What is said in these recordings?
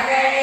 Para que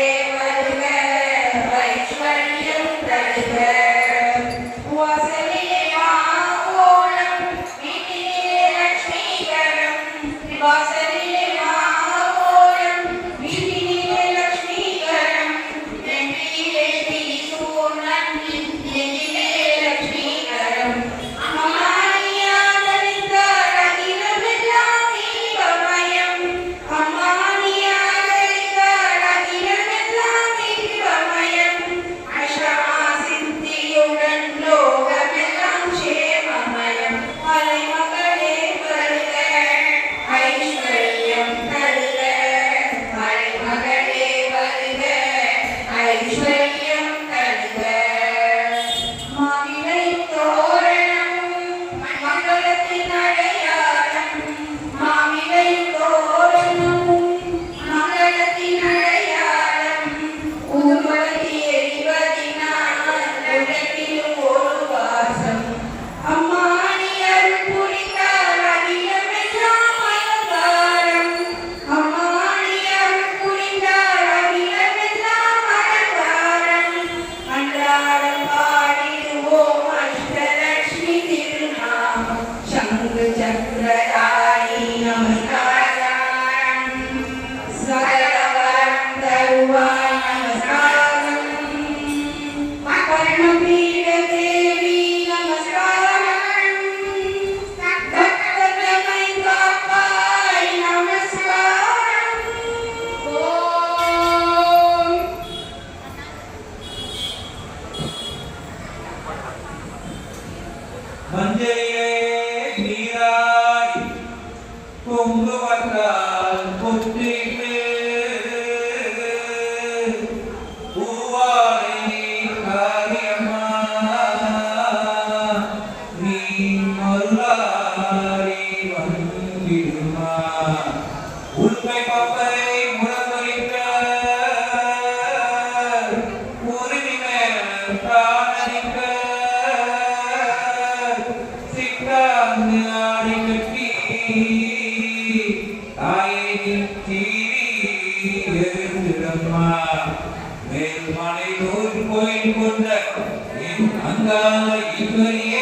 Angala ஈஸ்வரியே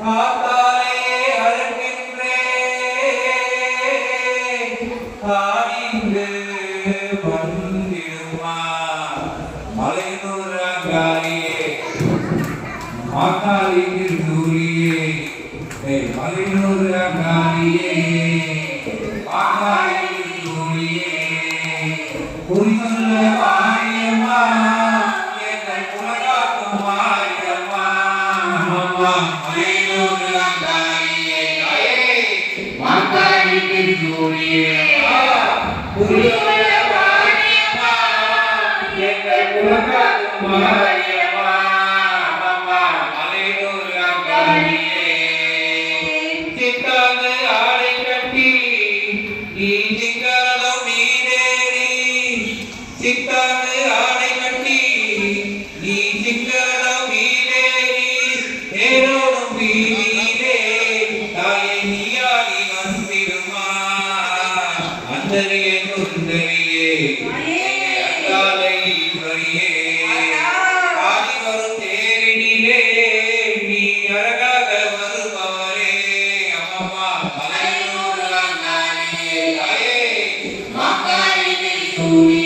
காத்தாலே அழைக்கின்றே. காணிந்து வந்திடுமா? மலைநூறு அங்காரியே Amém. you.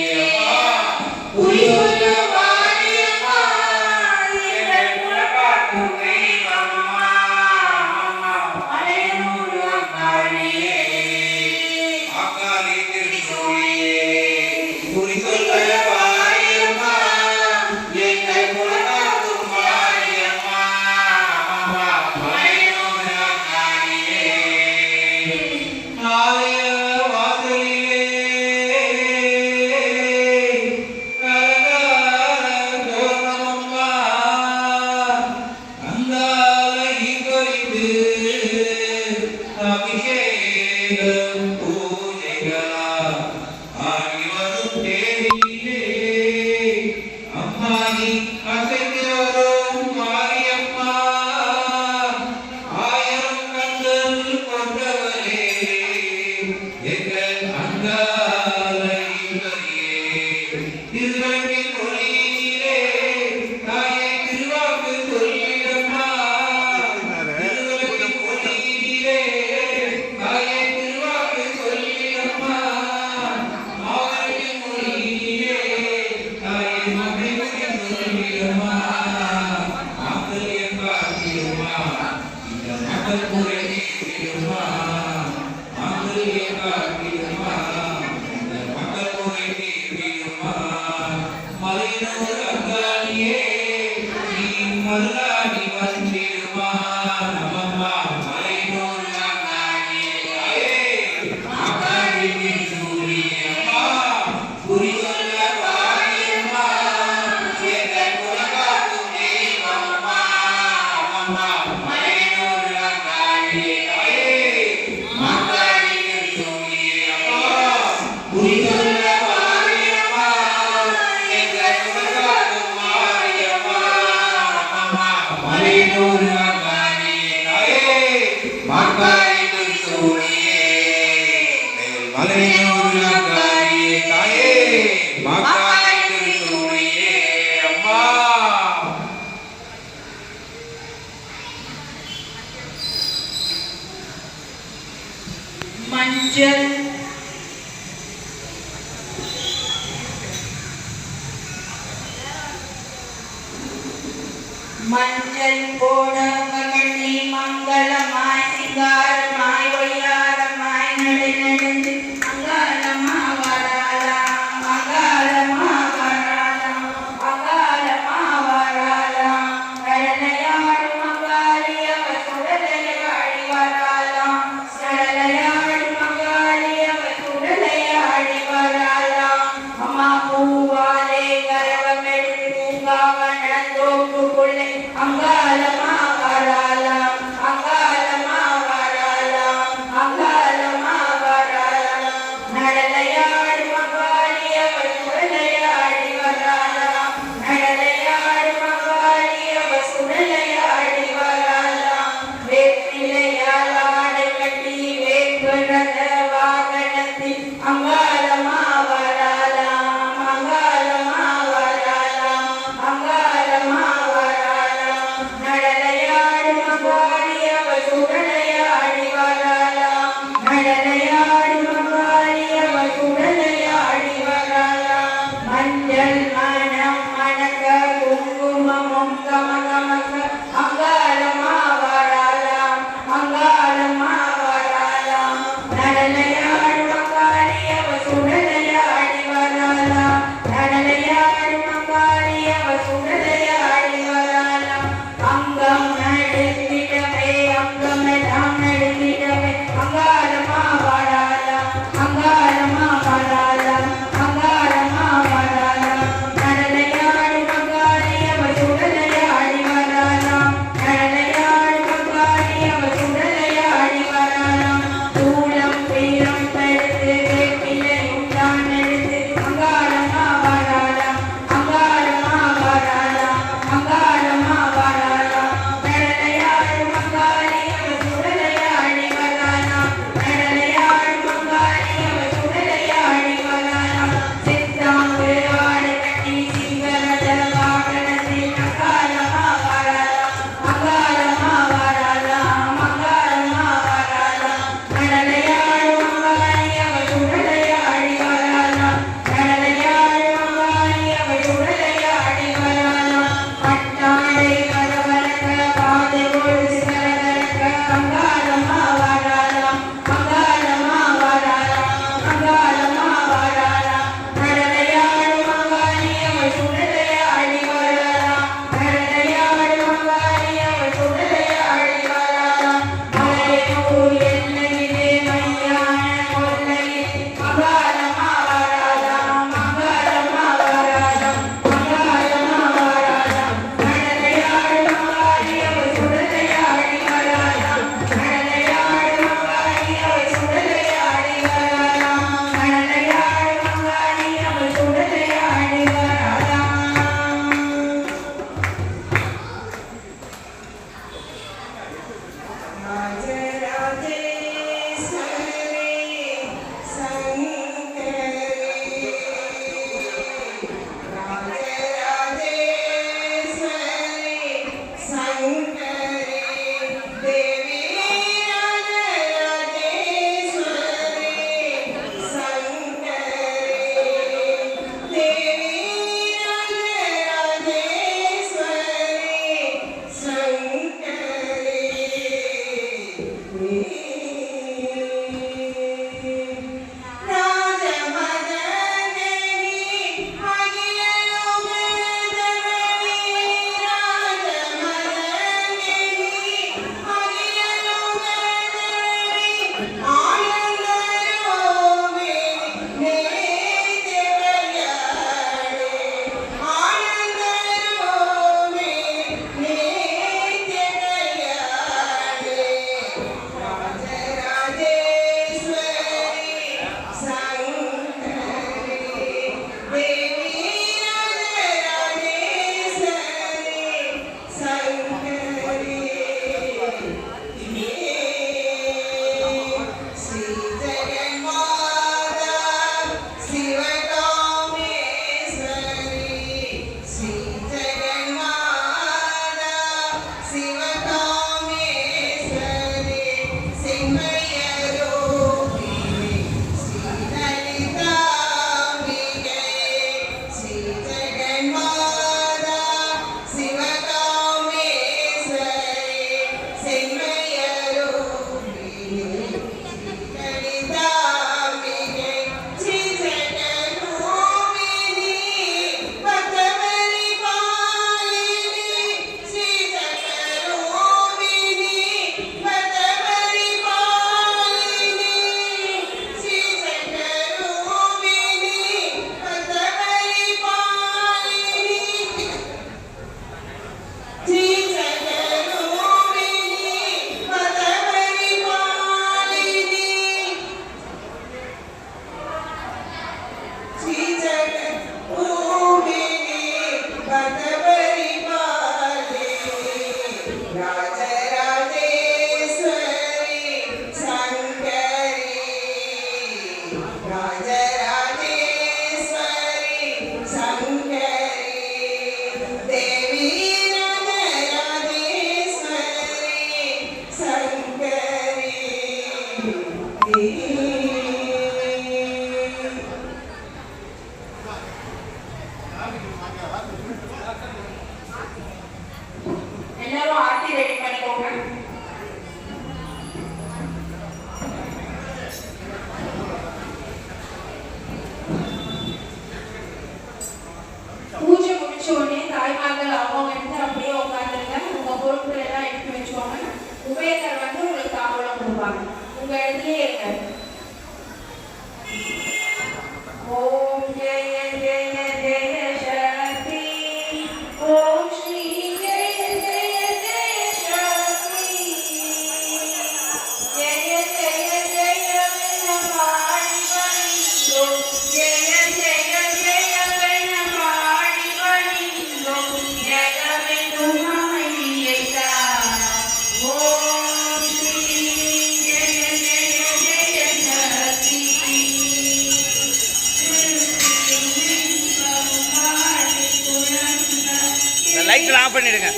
Of பண்ணிடுங்க.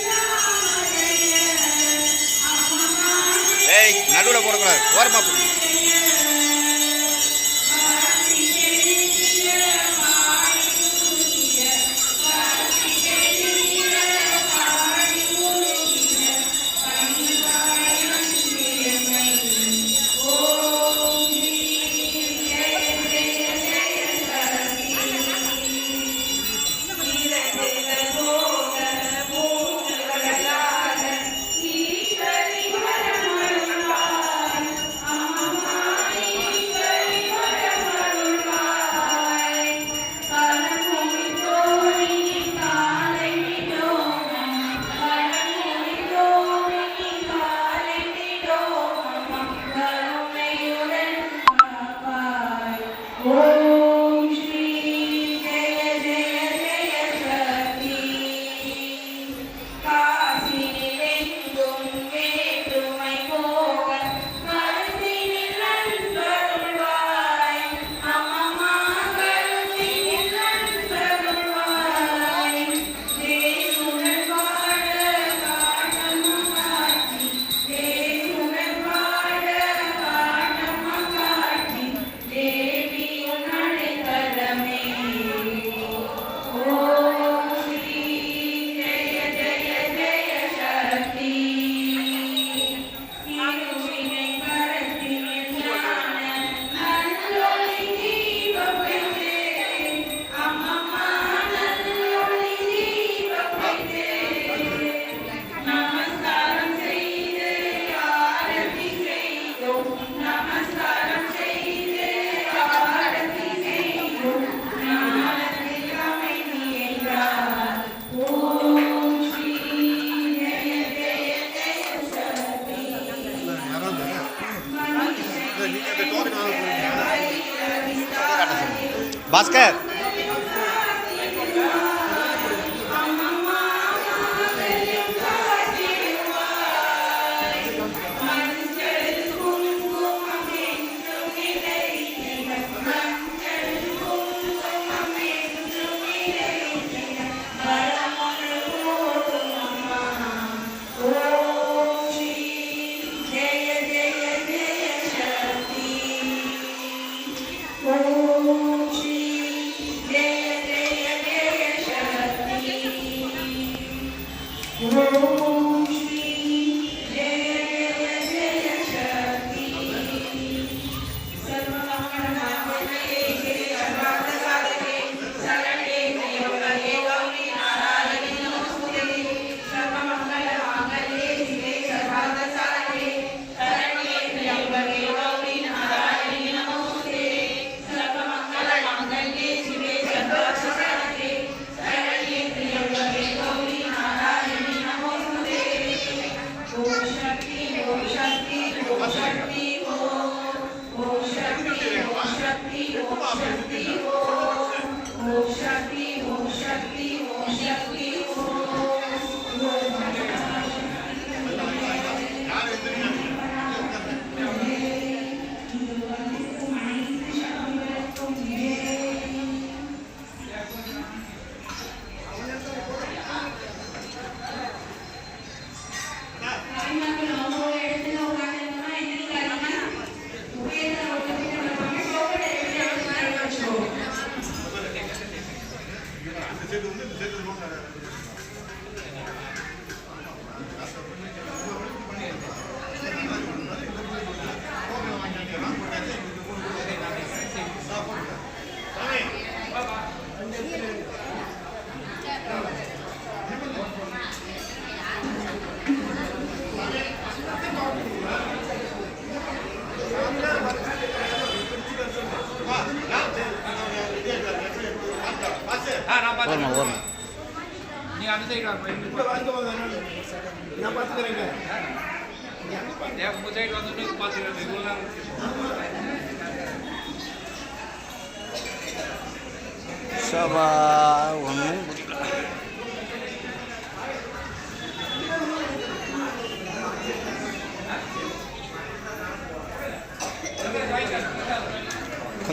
ஏய் நடுவில் போடக்கூடாது. ஓரமாக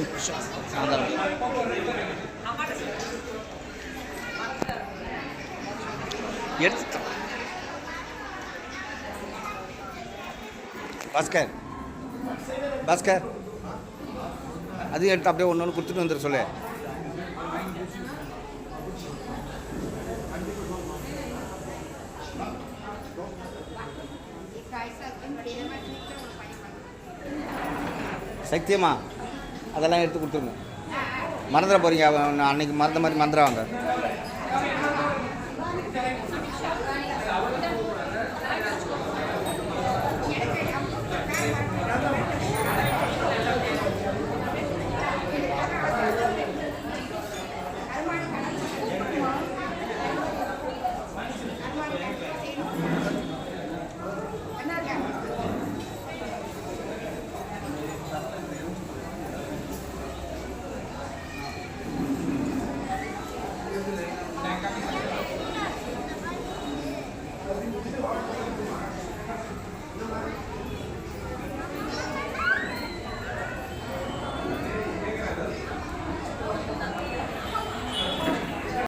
கொஞ்சம் சாயந்தரம் பாஸ்கர். பாஸ்கர். அது எடுத்து அப்படியே ஒன்று ஒன்று கொடுத்துட்டு வந்துரு சொல்லு. சக்தியம்மா. அதெல்லாம் எடுத்து கொடுத்துருங்க. மறந்துட போகிறீங்க அன்னைக்கு மறந்த மாதிரி மறந்துடுவாங்க